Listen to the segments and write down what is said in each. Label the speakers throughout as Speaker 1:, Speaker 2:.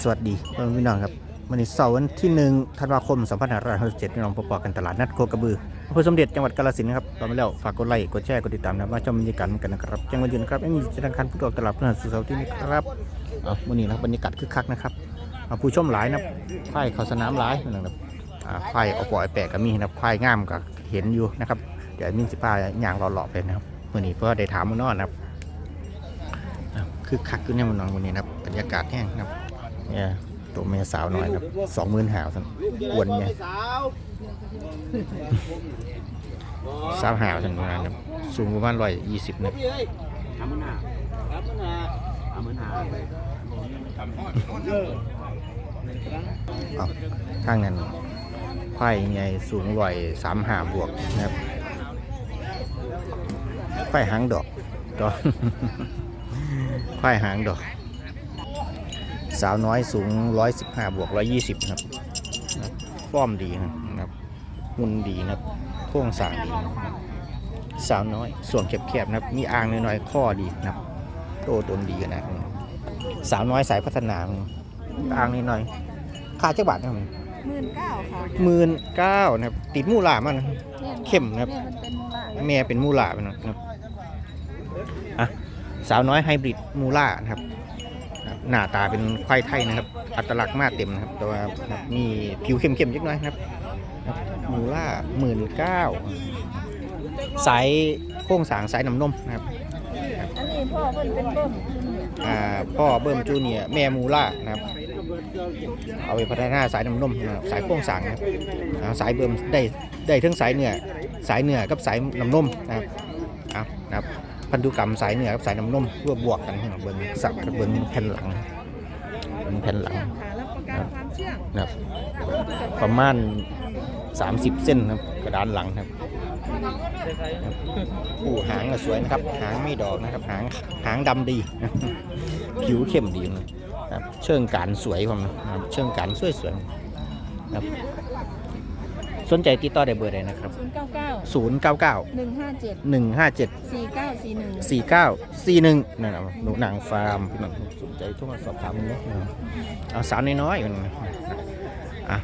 Speaker 1: สวัสดีพ่อแม่พี่น้องครับวันนี้เสาร์วันที่หนึ่งธันวาคม2567พี่น้องพบปะกันตลาดนัดโคกระบืออำเภอสมเด็จจังหวัดกาฬสินธุ์ครับตอนนี้แล้วฝากกดไลค์กดแชร์กดติดตามนะมาชมบรรยากาศกันนะครับจังหวัดยืนครับไม่มีธนาคารผู้ตรวจตลาดพฤหัสสุขเสาร์ที่นี่ครับเอาวันนี้นะบรรยากาศคึกคักนะครับเอาผู้ชมหลายนะไข่เขาสนามหลายนะครับอ่าไข่เอาปล่อยแปะก็มีนะครับไข่งามก็เห็นอยู่นะครับเดี๋ยวมินสิป้าย่างหล่อๆไปนะครับวันนี้เพื่อได้ถามมือนอนนะครับ คึกคักขึ้นแน่นอนวันนี้นะครับบรรยากาศแห้งครับเนี่ยตัวเมียสาวหน้อยครับสองหมื่นหาวสันอ้วนไง
Speaker 2: สาว
Speaker 1: หาวสันนะครับสูงประมาณร้อยยี่สิบนะ
Speaker 2: พี่เอ้ยทำมันหาทำมันหาทำมันหา
Speaker 1: เอาข้างนั้นไข่ใหญ่สูงร้อยสามหาบวกนะครับไข่หางดอกดอก ไข่หางดอก สาวน้อยสูงร้อยสิบห้าบวกร้อยยี่สิบครับนะครับฟ้อมดีนะครับหุ่นดีนะครับโครงสร้างดีนะครับสาวน้อยส่วนแคบๆนะครับ มีอ่างน้อยๆข้อดีนะครับโตตนดีกันนะครับสาวน้อยสายพัฒนาอ่างน้อยๆค่าเจ้าบาทนะครับ
Speaker 3: หมื่นเก้าค่ะ
Speaker 1: หมื่นเก้านะครับ ติดมูลามันเข้มนะครับ
Speaker 3: แม่มันเป็นมูลา
Speaker 1: แม่เป็นมูลาไปนะครับอะ สาวน้อยไฮบริดมูล่านะครับหน้าตาเป็นควายไทยนะครับ อัตลักษณ์มากเต็มนะครับ แต่ว่ามีผิวเข้มๆเล็กน้อยนะครับมูล่าหมื่นเก้าสายโค้งสางสายน้ำนมนะครับ
Speaker 3: อันนี้พ่อเพิ่นเป็นเบิ้ม
Speaker 1: อ่าพ่อเบิ้มจูเนียแม่มูล่านะครับ เอาไปพัฒนาสายน้ำนมนะครับสายโค้งสางนะครับสายเบิ้มได้ได้ทั้งสายเนื้อสายเนื้อกับสายน้ำนมนะครับเอานะครับ พันธุกรรมสายเนื้อกับสายน้ำนมรวบบวกกันนะครับเบิ้งสับกับเบิ้งแผ่นหลังเบิ้งแผ่นหลัง
Speaker 3: ค่ะรับประกันความเชื่อง
Speaker 1: นะครับประมาณ 30 เส้นนะครับกระดานหลังครับครับผู้หางก็สวยนะครับ หางไม่ดอกนะครับ หางหางดำดี ผิวเข้มดีนะครับ เชิงการสวยผมนะครับ เชิงการสวยสวยๆนะครับ สนใจติดต่อได้เบอร์ใดนะครับ
Speaker 3: ศูนย์เก้าเก้า
Speaker 1: 099
Speaker 3: หนึ่งห้าเจ็ด
Speaker 1: 157
Speaker 3: สี่เก้าสี่หนึ่ง
Speaker 1: 4941นั่นแหละหนูหนังฟาร์มพี่น้องสนใจโทรมาสอบถามเลยนะครับเอาสาวน้อยๆกันนะอะ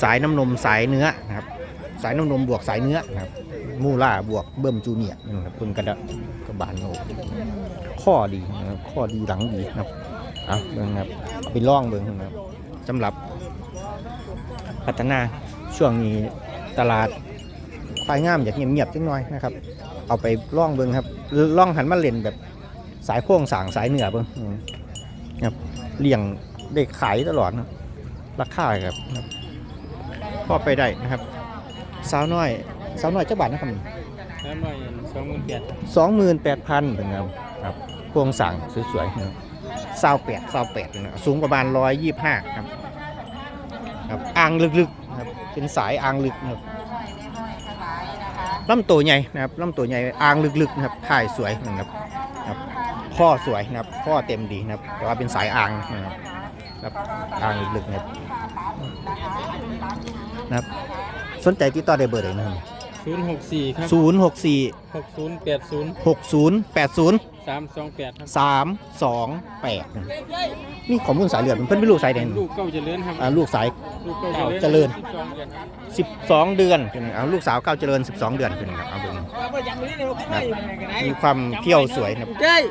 Speaker 1: สายน้ำนมสายเนื้อนะครับสายน้ำนมบวกสายเนื้อนะครับมูล่าบวกเบิ่มจูเนียร์นะครับเพิ่นกระดะกระบาลโนข้อดีนะครับข้อดีหลังดีนะครับเอาเบิ่งนะครับเอาไปล่องเบิ่งนะครับสำหรับพัฒนา ช่วงนี้ตลาดควายงามอยากเงียบๆจังหน่อยนะครับ เอาไปล่องเบิ่งครับล่องหันมาเล่นแบบสายโค้งสางสายเหนือเบิ่งอืมครับเลี้ยงได้ขายตลอดนะราคาครับครับพอไปได้นะครับสาวน้อยสาวน้อยเจ้าบาทนะครับ
Speaker 2: แล้วหน่อยสองหมื่นแปด
Speaker 1: สองหมื่นแปดพันเป็นไงครับครับโครงสั่งสวยๆนะครับสาวแปดสาวแปดนะสูงประมาณร้อยยี่ห้าครับครับอ่างลึกๆนะครับ เป็นสายอ่างลึกนะครับลำตัวใหญ่นะครับลำตัวใหญ่อ่างลึกๆนะครับถ่ายสวยนะครับครับข้อสวยนะครับข้อเต็มดีนะครับแต่ว่าเป็นสายอ่างนะครับครับอ่างลึกๆนะครับนะครับ สนใจติดต่อได้เบอร์ไหนนะครับ
Speaker 2: ศูนย์หกสี่ครับ
Speaker 1: ศูนย์หกสี่
Speaker 2: หกศูนย์แปดศูนย์
Speaker 1: หกศูนย์แปดศูนย์
Speaker 2: สามสองแปดครับ
Speaker 1: สามสองแปดนี่ข้อมูลสายเลือดมันเพิ่นเป็นลูกสายแดง
Speaker 2: ลูกเก้าเจริญครับ
Speaker 1: อ่าลูกสาย
Speaker 2: ลูกเก้า
Speaker 1: เจริญ
Speaker 2: สิบสองเดือนครับ
Speaker 1: 12 เดือนเป็นไงเอาลูกสาวเก้าเจริญ 12 เดือนเป็นไงครับเอาเบิ่ง
Speaker 2: ยังไม่ได้เลยว่าไม่อยู่ไหนกันไหน
Speaker 1: มีความเที่ยวสวยนะครับ
Speaker 2: เจ้ย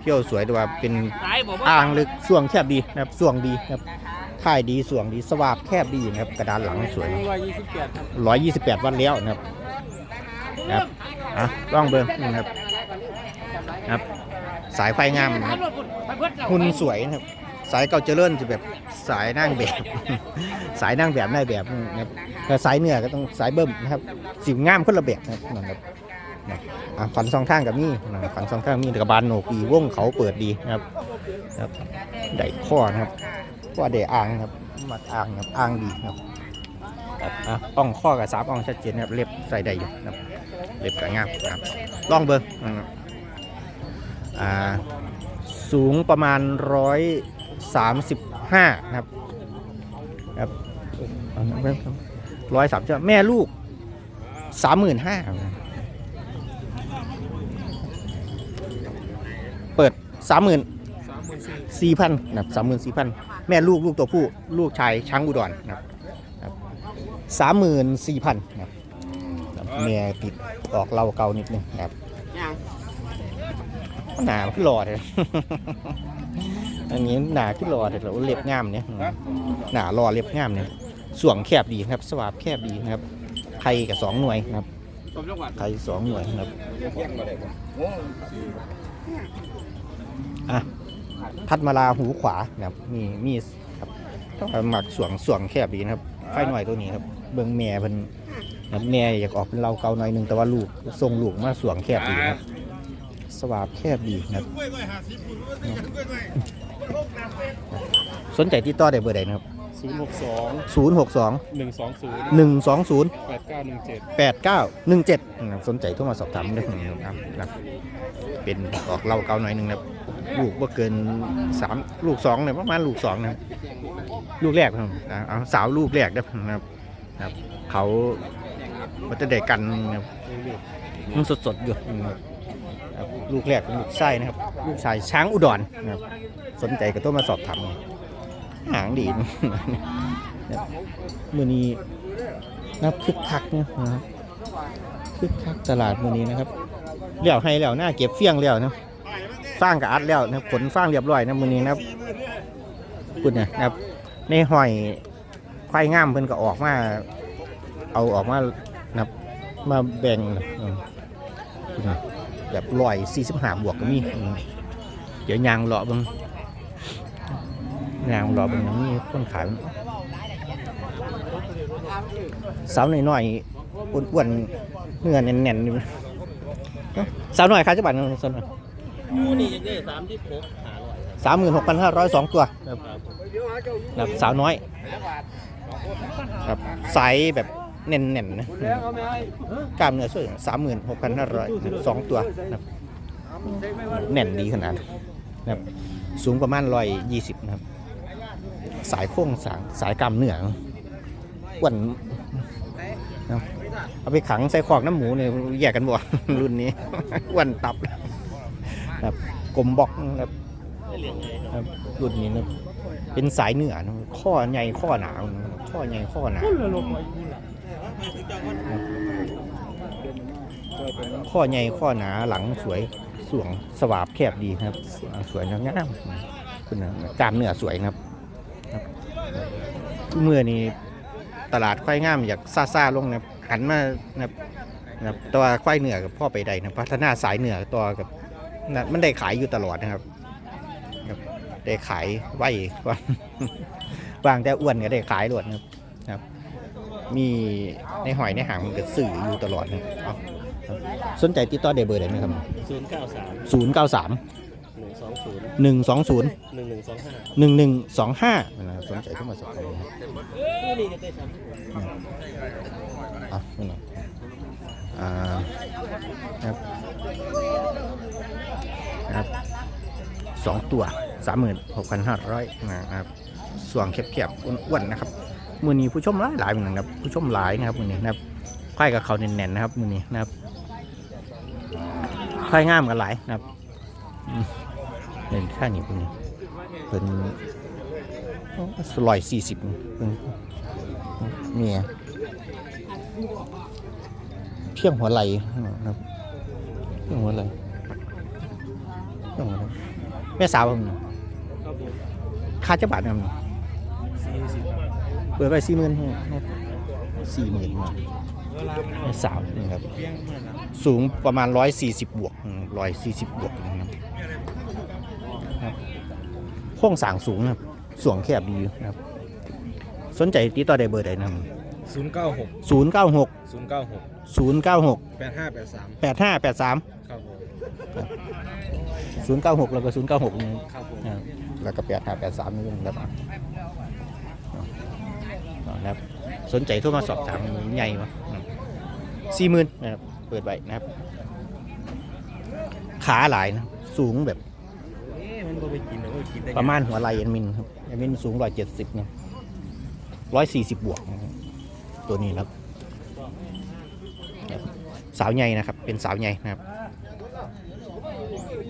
Speaker 1: เที่ยวสวยแต่ว่าเป็น
Speaker 2: ตายบอกว่า
Speaker 1: อ่างลึกส่วงแคบดีนะครับส่วงดีนะครับ ท่ายดีส่วงดีสวาบแคบดีนะครับกระดานหลังสวย
Speaker 2: ร้อยยี่สิบแปดครับ
Speaker 1: 128วันแล้วนะครับนะครับอะลองเบิ่งนะครับนะครับ สายไฟงามนะครับหุ่นสวยนะครับ สายเก่าเจริญจะแบบสายนั่งแบบ สายนั่งแบบนายแบบนะครับแต่สายเหนือก็ต้องสายเบิ่มนะครับสิวงามคนละแบบนะครับนะครับนะอะฟันสองข้างกับนี่นะครับฟันสองข้างมีกระบาลโหนกดีวงเขาเปิดดีนะครับนะครับได้ข้อนะครับ ข้อได้อ่างครับมัดอ่างครับอ่างดีนะครับครับอ่อองข้อกับสามอ่องชัดเจนนะครับเล็บใส่ได้อยู่นะครับเล็บก็งามนะครับลองเบิ้งนะครับอ่าสูงประมาณร้อยสามสิบห้านะครับครับร้อยสามสิบแม่ลูกสามหมื่นห้าเปิดสามหมื่น
Speaker 3: สี่
Speaker 1: สี่พันนะครับสามหมื่นสี่พันแม่ลูกลูกตัวผู้ลูกชายช้างอุดรนะครับสามหมื่นสี่พันนะครับครับแม่ติดออกเราเกานิดนึงนะครับ
Speaker 2: ยัง
Speaker 1: หนาขึ้นรอเลยอันนี้หนาขึ้นรอเลยแล้วเล็บงามเนี่ยหนารอเล็บงามเนี่ยส่วงแคบดีนะครับ สวาบแคบดีนะครับไข่กับสองหน่วยนะครับ
Speaker 2: สมจังหวัด
Speaker 1: ไข่สองหน่วยนะครับอะ ทัดมาลาหูขวานะครับมีมีครับต้องหมักส่วงส่วงแคบดีนะครับไข่หน่อยตัวนี้ครับเบิ้งแม่เพิ่นนะครับแม่อยากออกเป็นเราเกาหน่อยหนึงแต่ว่าลูกทรงลูกมาส่วงแคบดีนะครับสวาบแคบดีนะครับ สนใจติดต่อได้เบอร์ใดนะครับ
Speaker 4: ศูนย์หกสอง
Speaker 1: 062
Speaker 4: หนึ่งสองศูนย์
Speaker 1: 120
Speaker 4: แปดเก้าหนึ่งเจ็ด
Speaker 1: 8917นะครับสนใจโทรมาสอบถามได้นะครับนะครับ เป็นออกเราเกาหน่อยหนึงนะครับ ลูกว่าเกิน3ลูก2เนี่ยประมาณลูก2นะลูกแรกครับเอาสาวลูกแรกนะครับครับ เขาวัจะได้กันนะครับมันสดๆอยู่ลูกแรกเป็นลูกไส้นะครับ ลูกชายช้างอุดรนะครับสนใจก็ต้องมาสอบถามหางดีนะมือนี้นับคึกคักเนี่ยนะครับคึกคักตลาดมือนี้นะครับเหลี้ยวให้แล้วหน้าเก็บเฟี้ยงแล้วนะ สร้างกับอัดแล้วนะครับขนฟางเรียบร้อยนะมือนี้นะครับพูดนะครับในหอยควายงามเพิ่นก็ออกมา เอาออกมานะครับมาแบ่งแบบร้อยสี่สิบห้าบวกก็มีเดี๋ยวยางเลาะบิ่งยางเลาะบิ่งยังมีคนขายสาวหน้อยๆอ้วนๆเนื้อแน่นๆสาวหน้อยขายจักบาทนึงสาวน้อย
Speaker 2: มูนี่ยังได้สามที่หกหาร้อย
Speaker 1: สามหมื่นหกพันห้าร้อยสองตัวครับครับสาวน้อยครับไซส์แบบแน่นๆนะกล้ามเนื้อสวยสามหมื่นหกพันห้าร้อยสองตัวนะครับแน่นดีขนาดนะครับสูงประมาณร้อยยี่สิบนะครับ สายโค้งสางสายกล้ามเนื้ออ้วนนะครับเอาไปขังใส่ขอกน้ำหมูเนี่ยแยกกันบ่รุ่นนี้อ้วนตับนะ ครับกลมบอกนะครับครับรุ่นนี้นะเป็นสายเหนือนะข้อใหญ่ข้อหนาข้อใหญ่ข้อหนาข้อใหญ่ข้อหนาหลังสวยสวงสวาบแคบดีครับ สวยงามคุณนะกามเนื้อสวยครับเมื่อนี้ตลาดควายงามอยากซาซาลงนะหันมานะนะตัวควายเหนือกับพ่อไปใดนะพัฒนาสายเหนือตัวกับ นะมันได้ขายอยู่ตลอดนะครับได้ขายไว้ว่าวางแต่อ้วนก็ได้ขายหลวดนะครับครับมีในหอยในหางมันก็สื่ออยู่ตลอดนะครับเอาครับสนใจติดต่อได้เบอร์ไหนไหมครับ
Speaker 2: ศูนย์เก้าสาม
Speaker 1: ศูนย์เก้าสาม
Speaker 2: หนึ่งสองศูนย์
Speaker 1: หนึ่งสองศูนย์
Speaker 2: หนึ่งหนึ่งสองห้า
Speaker 1: หนึ่งหนึ่งสองห้านะครับสนใจเข้ามาสอบถามนะครับ
Speaker 2: มูนี่ยังได้สามที่หก
Speaker 1: อะนี่นะอ่าครับครับ สองตัวสามหมื่นหกพันห้าร้อยนะครับส่วงแคบๆอ้วนๆนะครับมือนี้ผู้ชมหลายหลายเหมือนกันครับผู้ชมหลายนะครับมือนี้นะครับไข่กับเขาแน่นๆนะครับมือนี้นะครับไข่ง่ามกันหลายนะครับเป็นค่านี้เป็นเป็นร้อยสี่สิบเนี่ยเพียงหัวไหลนะครับเพียงหัวไหลเพียงหัวไหล ม่สาวผมน่ะ
Speaker 2: ครับผม
Speaker 1: ค่าจะบาทนะครับ
Speaker 2: สี่สิบ
Speaker 1: เปิดไปสี่หมื่นสี่หมื่น
Speaker 2: เวลามัน
Speaker 1: สาวนี่ครับ
Speaker 2: เพียงเมื่อนั้น
Speaker 1: สูงประมาณ140บวก140บวกนะครับครับโค้งสร้างสูงนะครับสวงแคบดีนะครับ สนใจติดต่อได้เบอร์ใดนะครับ
Speaker 4: ศูนย์เก้าหก
Speaker 1: 096
Speaker 4: ศูนย์เก้าหก
Speaker 1: 096
Speaker 4: แปดห้าแปดสาม
Speaker 1: 8583
Speaker 4: ครับผม
Speaker 1: 096แล้วก็096นี่
Speaker 4: ครับผม
Speaker 1: นะครับแล้วก็8583นี่นะครับเอานะครับ สนใจโทรมาสอบถามใหญ่ปะสี่หมื่นนะครับ เปิดไว้นะครับ ขาหลายนะสูงแบบ
Speaker 2: เอ๊ะมันบ่ไปกินหรอกมันกินได้ไง
Speaker 1: ประมาณหัวไหล่แอดมินครับแอดมินสูงร้อยเจ็ดสิบนะร้อยสี่สิบบวกนะครับตัวนี้นะครับครับ สาวใหญ่นะครับ เป็นสาวใหญ่นะครับ